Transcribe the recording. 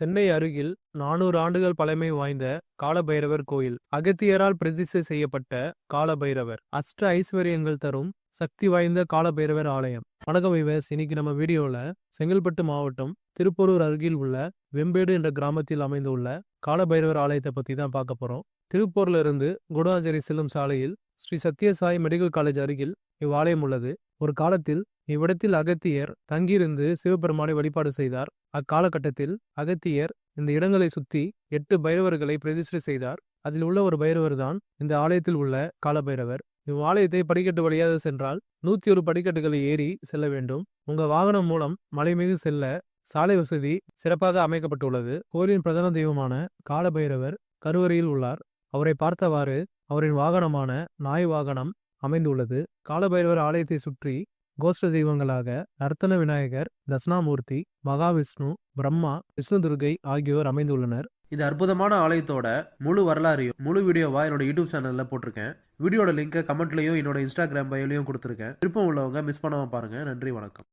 சென்னை அருகில் நானூறு ஆண்டுகள் பழமை வாய்ந்த காலபைரவர் கோயில். அகத்தியரால் பிரதிஷ்டை செய்யப்பட்ட காலபைரவர். அஷ்ட ஐஸ்வர்யங்கள் தரும் சக்தி வாய்ந்த காலபைரவர் ஆலயம். வணக்கம் விவஸ் இன்னைக்கு நம்ம வீடியோல செங்கல்பட்டு மாவட்டம் திருப்பூரூர் அருகில் உள்ள வெம்பேடு என்ற கிராமத்தில் அமைந்துள்ள காலபைரவர் ஆலயத்தை பத்தி தான் பார்க்க போறோம். திருப்பூர்ல இருந்து குடாஞ்சேரி செல்லும் சாலையில் ஸ்ரீ சத்யசாய் மெடிக்கல் காலேஜ் அருகில் இவ்வாலயம் உள்ளது. ஒரு காலத்தில் இவ்விடத்தில் அகத்தியர் தங்கியிருந்து சிவபெருமானை வழிபாடு செய்தார். அக்காலகட்டத்தில் அகத்தியர் இந்த இடங்களை சுத்தி எட்டு பைரவர்களை பிரதிஷ்டை செய்தார். அதில் உள்ள ஒரு பைரவர் தான் இந்த ஆலயத்தில் உள்ள காலபைரவர். இவ்வாலயத்தை படிக்கட்டு வழியாக சென்றால் நூத்தி ஒரு படிக்கட்டுகளை ஏறி செல்ல வேண்டும். உங்க வாகனம் மூலம் மலை மீது செல்ல சாலை வசதி சிறப்பாக அமைக்கப்பட்டுள்ளது. கோயிலின் பிரதான தெய்வமான காலபைரவர் கருவறையில் உள்ளார். அவரை பார்த்தவாறு அவரின் வாகனமான நாய் வாகனம் அமைந்துள்ளது. காலபைரவர் ஆலயத்தை சுற்றி கோஷ்ட தெய்வங்களாக நர்த்தன விநாயகர் தட்சிணாமூர்த்தி மகாவிஷ்ணு பிரம்மா விஷ்ணுதுர்கை ஆகியோர் அமைந்துள்ளனர். இந்த அற்புதமான ஆலயத்தோட முழு வரலாறையும் முழு வீடியோவா என்னோட யூடியூப் சேனல்ல போட்டிருக்கேன். வீடியோட லிங்கை கமெண்ட்லயும் என்னோட இன்ஸ்டாகிராம் பயோலையும் கொடுத்துருக்கேன். விருப்பம் உள்ளவங்க மிஸ் பண்ணாம பாருங்க. நன்றி வணக்கம்.